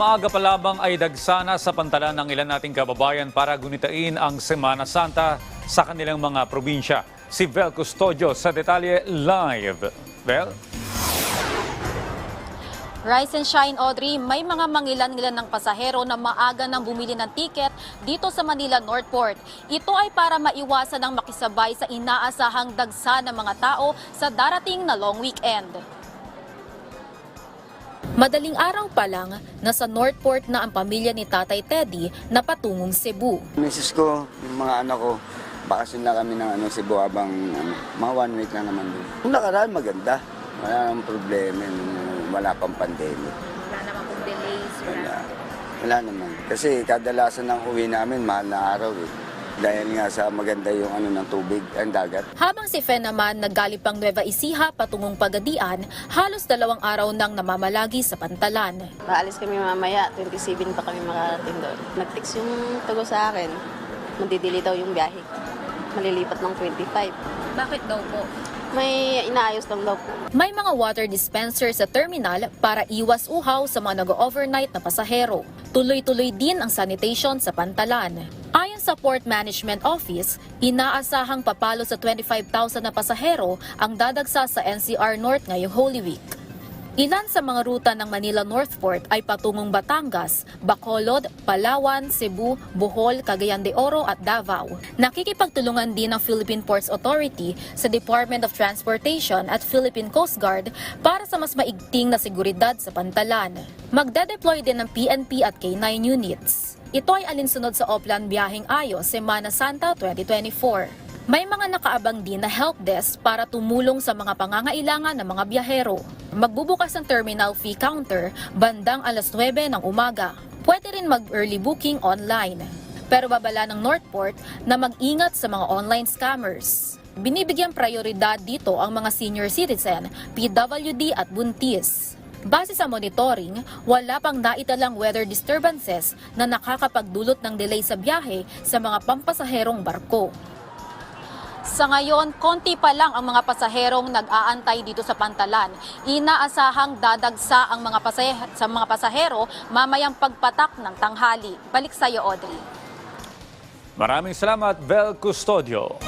maaga pa lamang ay dagsana sa pantalan ng ilan nating kababayan para gunitain ang Semana Santa sa kanilang mga probinsya. Si Vel Custodio sa detalye live. Vel? Rise and shine, Audrey. May mga mangilan-ngilan ng pasahero na maaga nang bumili ng tiket dito sa Manila Northport. Ito ay para maiwasan ang makisabay sa inaasahang dagsa ng mga tao sa darating na long weekend. Madaling araw pa lang, nasa Northport na ang pamilya ni Tatay Teddy na patungong Cebu. Misis ko, yung mga anak ko, bakasyon na kami ng ano, Cebu habang ano, mga one week na naman doon. Kung nakaraan, maganda. Wala namang problema. yung Wala pang pandemic. Wala naman pong delays. Wala. Wala naman. Kasi kadalasan ng uwi namin, mahal na araw eh. Dahil nga sa maganda yung ano ng tubig, ang dagat. Habang si Fen naman naggaling pang Nueva Ecija patungong Pagadian, halos dalawang araw nang namamalagi sa pantalan. Paalis kami mamaya, 27 pa kami makarating doon. Nag-text yung tago sa akin, mandidili daw yung biyahe. Malilipat ng 25. Bakit daw po? May inaayos lang daw po. May mga water dispenser sa terminal para iwas uhaw sa mga nag-overnight na pasahero. Tuloy-tuloy din ang sanitation sa pantalan. Ayon sa Port Management Office, inaasahang papalo sa 25,000 na pasahero ang dadagsa sa NCR North ngayong Holy Week. Ilan sa mga ruta ng Manila Northport ay patungong Batangas, Bacolod, Palawan, Cebu, Bohol, Cagayan de Oro at Davao. Nakikipagtulungan din ng Philippine Ports Authority sa Department of Transportation at Philippine Coast Guard para sa mas maigting na seguridad sa pantalan. Magde-deploy din ng PNP at K9 units. Ito ay alinsunod sa Oplan Biyaheng Ayo, Semana Santa 2024. May mga nakaabang din na help desk para tumulong sa mga pangangailangan ng mga biyahero. Magbubukas ang terminal fee counter bandang alas 9 ng umaga. Pwede rin mag-early booking online. Pero babala ng Northport na mag-ingat sa mga online scammers. Binibigyang prioridad dito ang mga senior citizen, PWD at buntis. Base sa monitoring, wala pang naitalang weather disturbances na nakakapagdulot ng delay sa biyahe sa mga pampasaherong barko. Sa ngayon, konti pa lang ang mga pasaherong nag-aantay dito sa pantalan. Inaasahang dadagsa ang mga pasahero, sa mga pasahero mamayang pagpatak ng tanghali. Balik sa iyo, Audrey. Maraming salamat, Vel Custodio.